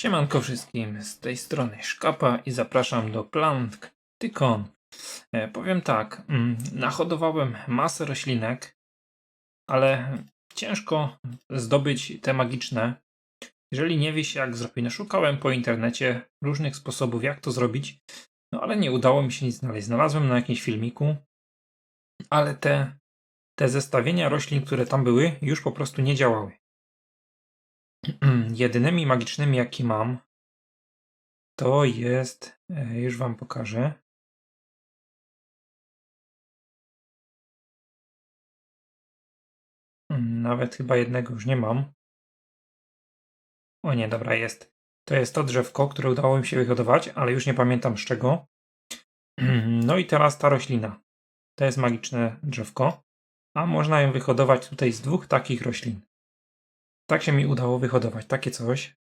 Siemanko wszystkim, z tej strony Szkapa i zapraszam do Planktykon. E, powiem tak, mm, nahodowałem masę roślinek, ale ciężko zdobyć te magiczne. Jeżeli nie wiesz jak zrobić, no szukałem po internecie różnych sposobów jak to zrobić, no ale nie udało mi się nic znaleźć. Znalazłem na jakimś filmiku, ale te, te zestawienia roślin, które tam były, już po prostu nie działały. Jedynymi magicznymi, jakie mam, to jest. e, Już wam pokażę. Mm, Nawet chyba jednego już nie mam. O nie, dobra, jest. To jest to drzewko, które udało mi się wyhodować, ale już nie pamiętam z czego. No i teraz ta roślina. To jest magiczne drzewko. A można ją wyhodować tutaj z dwóch takich roślin. Tak się mi udało wyhodować takie coś.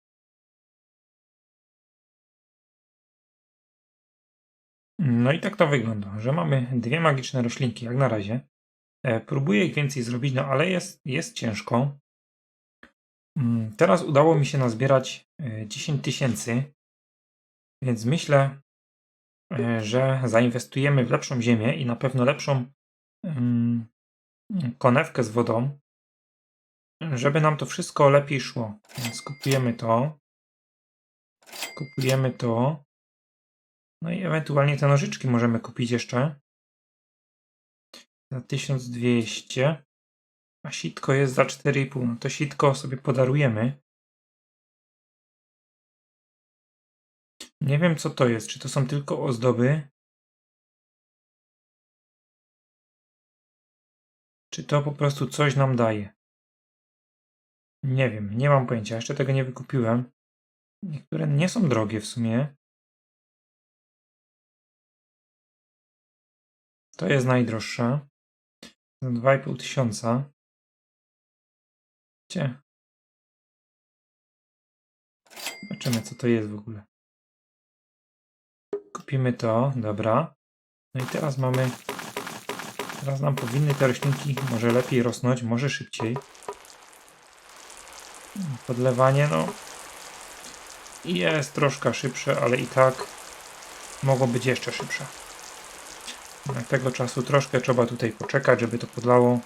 No i tak to wygląda, że mamy dwie magiczne roślinki jak na razie. E, próbuję ich więcej zrobić, no ale jest, jest ciężko. Mm, Teraz udało mi się nazbierać e, 10 tysięcy, więc myślę, e, że zainwestujemy w lepszą ziemię i na pewno lepszą mm, konewkę z wodą, żeby nam to wszystko lepiej szło. Więc kupujemy to. Kupujemy to. No i ewentualnie te nożyczki możemy kupić jeszcze. Za 1200. A sitko jest za 4,5. No to sitko sobie podarujemy. Nie wiem co to jest. Czy to są tylko ozdoby? Czy to po prostu coś nam daje? Nie wiem, nie mam pojęcia. Jeszcze tego nie wykupiłem. Niektóre nie są drogie w sumie. To jest najdroższa. Za 2,5 tysiąca. Gdzie? Zobaczymy, co to jest w ogóle. Kupimy to, dobra. No i teraz mamy. Teraz nam powinny te roślinki może lepiej rosnąć, może szybciej. Podlewanie, no. Jest troszkę szybsze, ale i tak mogło być jeszcze szybsze. Jednak tego czasu troszkę trzeba tutaj poczekać, żeby to podlało.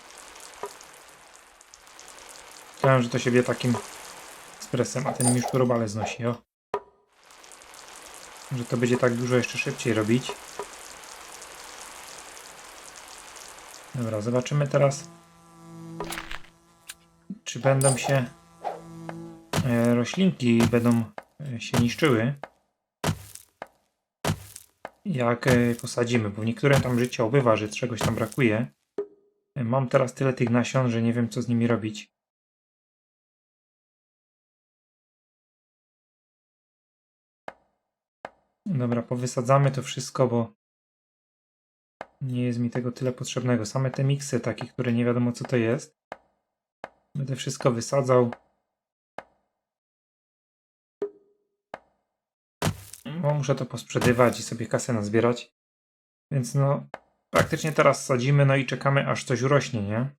Myślałem, że to się wie takim espresem, a ten już robale znosi, o. Że to będzie tak dużo jeszcze szybciej robić. Dobra, zobaczymy teraz, czy będą się roślinki będą e, się niszczyły jak e, posadzimy, bo niektóre tam życie obywa, że czegoś tam brakuje. E, Mam teraz tyle tych nasion, że nie wiem co z nimi robić. Dobra, powysadzamy to wszystko, bo nie jest mi tego tyle potrzebnego. Same te miksy takie, które nie wiadomo co to jest. Będę wszystko wysadzał. Bo muszę to posprzedywać i sobie kasę nazbierać. Więc no, praktycznie teraz sadzimy, no i czekamy aż coś urośnie, nie?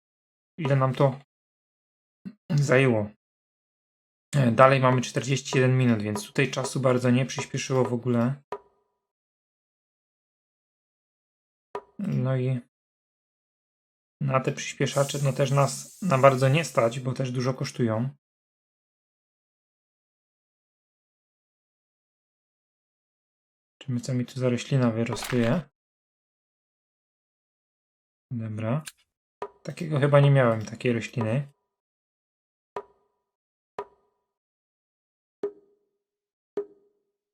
Ile nam to zajęło? E, Dalej mamy 41 minut, więc tutaj czasu bardzo nie przyspieszyło w ogóle. No i na te przyspieszacze no też nas na bardzo nie stać, bo też dużo kosztują. Zobaczymy, co mi tu za roślina wyrostuje. Dobra. Takiego chyba nie miałem, takiej rośliny.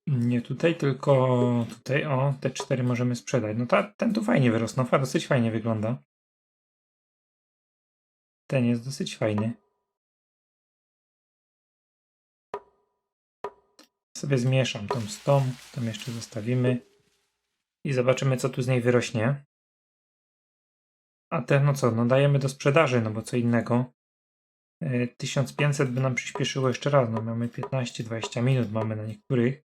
Nie tutaj, tylko tutaj. O, te cztery możemy sprzedać. No ta, ten tu fajnie wyrosnął, fa- dosyć fajnie wygląda. Ten jest dosyć fajny. Sobie zmieszam tą z tą, tą jeszcze zostawimy i zobaczymy, co tu z niej wyrośnie. A te, no co, no dajemy do sprzedaży, no bo co innego. E, 1500 by nam przyspieszyło jeszcze raz, no mamy 15-20 minut mamy na niektórych.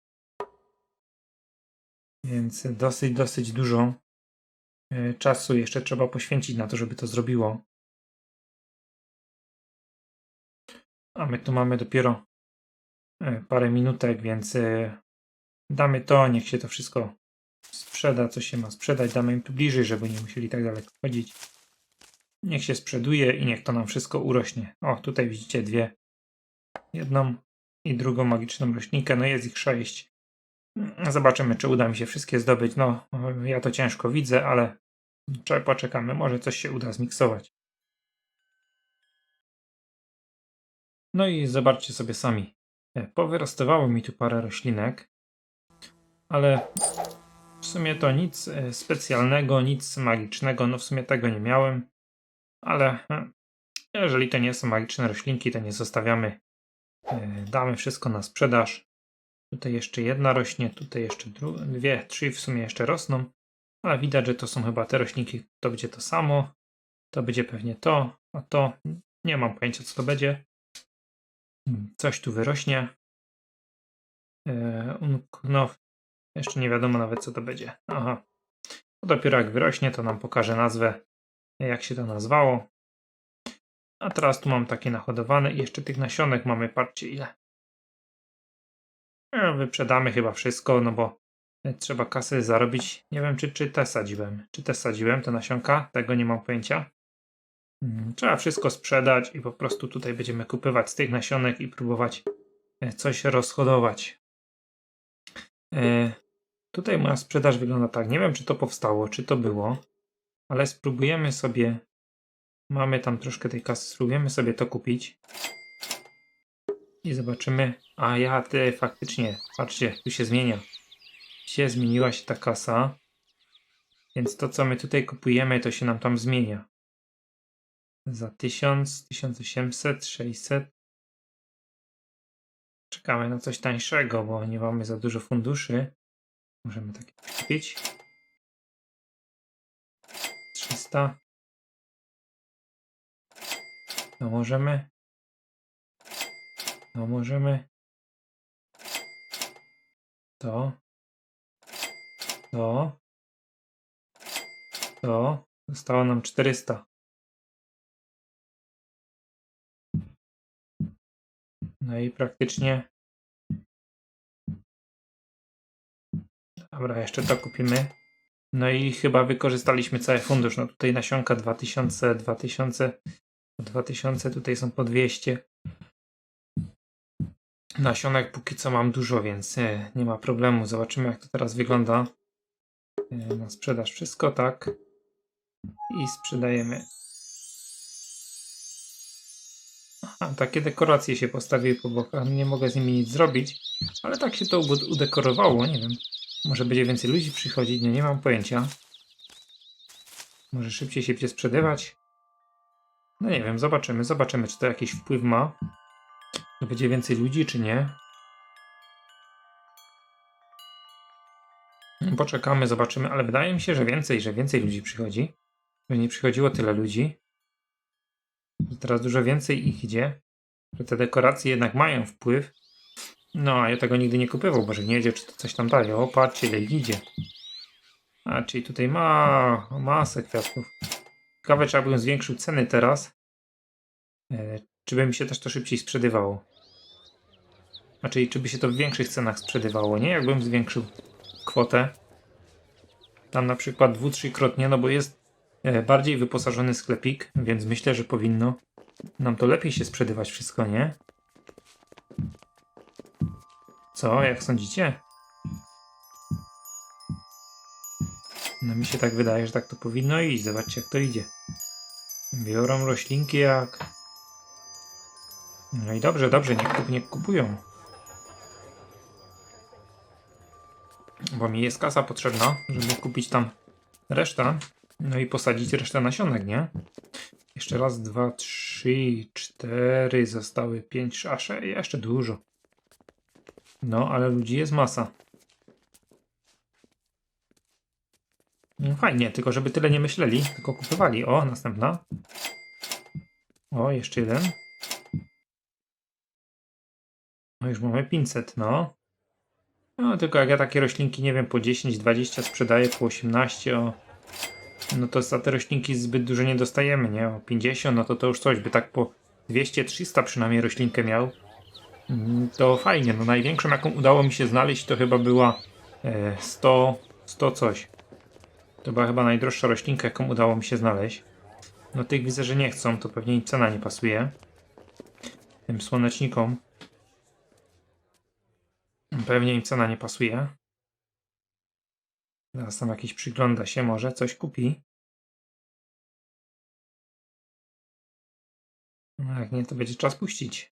Więc dosyć, dosyć dużo e, czasu jeszcze trzeba poświęcić na to, żeby to zrobiło. A my tu mamy dopiero e, parę minutek, więc e, damy to, niech się to wszystko sprzeda, co się ma sprzedać, damy im tu bliżej, żeby nie musieli tak daleko chodzić. Niech się sprzeduje i niech to nam wszystko urośnie. O, tutaj widzicie dwie. Jedną i drugą magiczną roślinkę, no jest ich sześć. Zobaczymy, czy uda mi się wszystkie zdobyć. No, ja to ciężko widzę, ale Cze- Poczekamy, może coś się uda zmiksować. No i zobaczcie sobie sami. Powyrastywało mi tu parę roślinek, ale w sumie to nic e, specjalnego, nic magicznego, no w sumie tego nie miałem, ale e, jeżeli to nie są magiczne roślinki, to nie zostawiamy. E, Damy wszystko na sprzedaż. Tutaj jeszcze jedna rośnie, tutaj jeszcze dwie, trzy w sumie jeszcze rosną. Ale widać, że to są chyba te roślinki, to będzie to samo. To będzie pewnie to, a to nie mam pojęcia, co to będzie. Hmm, Coś tu wyrośnie. Unk- no, jeszcze nie wiadomo nawet, co to będzie. Aha. To dopiero jak wyrośnie, to nam pokaże nazwę, jak się to nazwało. A teraz tu mam takie nahodowane i jeszcze tych nasionek mamy, patrzcie ile. E, Wyprzedamy chyba wszystko, no bo E, Trzeba kasy zarobić. Nie wiem, czy, czy te sadziłem. Czy te sadziłem, te nasionka? Tego nie mam pojęcia. Mm, Trzeba wszystko sprzedać i po prostu tutaj będziemy kupywać z tych nasionek i próbować e, coś rozhodować. E, tutaj moja sprzedaż wygląda tak. Nie wiem, czy to powstało, czy to było, ale spróbujemy sobie. Mamy tam troszkę tej kasy, spróbujemy sobie to kupić. I zobaczymy. A ja, ty, faktycznie, patrzcie, tu się zmienia się zmieniła się ta kasa. Więc to, co my tutaj kupujemy, to się nam tam zmienia. Za 1000, 1800, 600. Czekamy na coś tańszego, bo nie mamy za dużo funduszy. Możemy takie kupić. 300. To możemy. To możemy. To. To. To. Zostało nam 400. No i praktycznie. Dobra, jeszcze to kupimy. No i chyba wykorzystaliśmy cały fundusz. No tutaj nasionka 2000, 2000, po 2000, tutaj są po 200. Nasionek póki co mam dużo, więc e, nie ma problemu. Zobaczymy jak to teraz wygląda. E, Na sprzedaż wszystko, tak. I sprzedajemy. Aha, takie dekoracje się postawiły po bokach. Nie mogę z nimi nic zrobić, ale tak się to udekorowało. Nie wiem. Może będzie więcej ludzi przychodzić, nie, nie mam pojęcia. Może szybciej się będzie sprzedawać. No nie wiem, zobaczymy, zobaczymy, czy to jakiś wpływ ma. Czy będzie więcej ludzi, czy nie. Poczekamy, zobaczymy, ale wydaje mi się, że więcej, że więcej ludzi przychodzi. Że nie przychodziło tyle ludzi. Teraz dużo więcej ich idzie. Że te dekoracje jednak mają wpływ. No, a ja tego nigdy nie kupował, bo że nie wiedział, czy to coś tam daje. O, patrzcie, ile ich idzie. A, czyli tutaj ma masę kwiatków. Ciekawe, czy ja bym zwiększył ceny teraz. E, czy by mi się też to szybciej sprzedawało. Znaczy, czy by się to w większych cenach sprzedawało, nie? Jakbym zwiększył kwotę. Tam na przykład dwu, trzykrotnie, no bo jest bardziej wyposażony sklepik, więc myślę, że powinno nam to lepiej się sprzedawać wszystko, nie? Co? Jak sądzicie? No mi się tak wydaje, że tak to powinno iść. Zobaczcie jak to idzie. Biorą roślinki jak... No i dobrze, dobrze, niech, kup, niech kupują. Bo mi jest kasa potrzebna, żeby kupić tam resztę. No i posadzić resztę nasionek, nie? Jeszcze raz, dwa, trzy, cztery, zostały pięć, a sze- jeszcze dużo. No, ale ludzi jest masa. No fajnie, tylko żeby tyle nie myśleli, tylko kupowali. O, następna. O, jeszcze jeden. No już mamy 500, no. No, tylko jak ja takie roślinki, nie wiem, po 10, 20 sprzedaję, po 18, o, no to za te roślinki zbyt dużo nie dostajemy, nie? O 50, no to to już coś, by tak po 200, 300 przynajmniej roślinkę miał. Mm, To fajnie, no największą jaką udało mi się znaleźć to chyba była e, 100, 100 coś. To była chyba najdroższa roślinka jaką udało mi się znaleźć. No tych widzę, że nie chcą, to pewnie im cena nie pasuje. Tym słonecznikom. Pewnie im cena nie pasuje. Zaraz tam jakiś przygląda się, może coś kupi. No jak nie, to będzie czas puścić.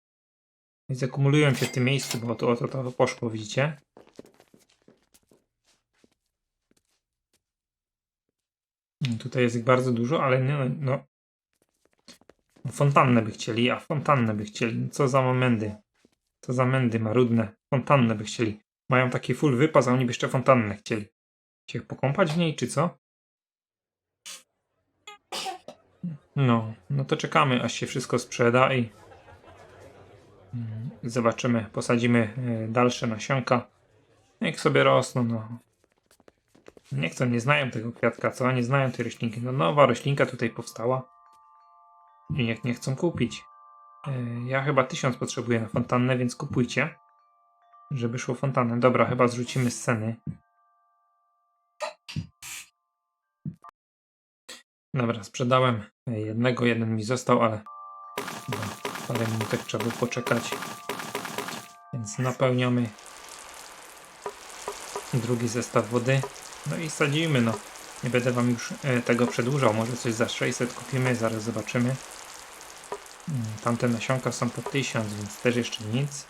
I zakumulują się w tym miejscu, bo to to, to poszło, widzicie? Mm, Tutaj jest ich bardzo dużo, ale nie, no. Fontannę by chcieli, a fontannę by chcieli. Co za momenty. Co za mędy marudne. Fontannę by chcieli. Mają taki full wypas, a oni by jeszcze fontannę chcieli. Się pokąpać w niej, czy co? No, no to czekamy, aż się wszystko sprzeda i mm, zobaczymy, posadzimy e, dalsze nasionka. Niech sobie rosną, no. Nie chcą, nie znają tego kwiatka, co? Nie znają tej roślinki. No nowa roślinka tutaj powstała i niech nie chcą kupić. E, Ja chyba tysiąc potrzebuję na fontannę, więc kupujcie, żeby szło fontannę. Dobra, chyba zrzucimy sceny. Dobra, sprzedałem jednego, jeden mi został, ale no, parę minutek trzeba było poczekać. Więc napełniamy drugi zestaw wody. No i sadzimy, no. Nie będę wam już e, tego przedłużał. Może coś za 600 kupimy, zaraz zobaczymy. Mm, Tamte nasionka są po 1000, więc też jeszcze nic.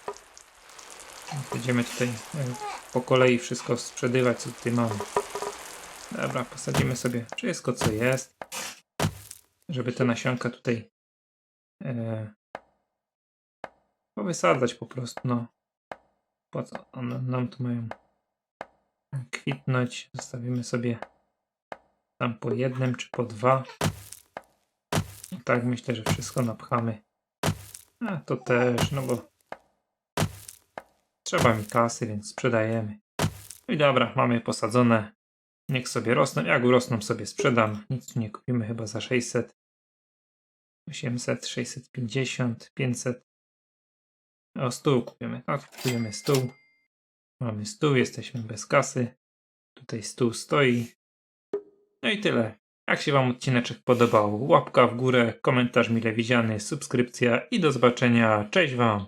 Będziemy tutaj e, po kolei wszystko sprzedywać, co tutaj mamy. Dobra, posadzimy sobie wszystko, co jest, żeby te nasionka tutaj e, powysadzać po prostu, no. Po co one nam tu mają kwitnąć? Zostawimy sobie tam po jednym czy po dwa. I tak myślę, że wszystko napchamy. A to też, no bo trzeba mi kasy, więc sprzedajemy. No i dobra, mamy posadzone. Niech sobie rosną. Jak urosną sobie sprzedam. Nic nie kupimy chyba za 600. 800, 650, 500. O stół kupimy. Tak, kupujemy stół. Mamy stół, jesteśmy bez kasy. Tutaj stół stoi. No i tyle. Jak się Wam odcineczek podobał, łapka w górę, komentarz mile widziany, subskrypcja i do zobaczenia. Cześć Wam!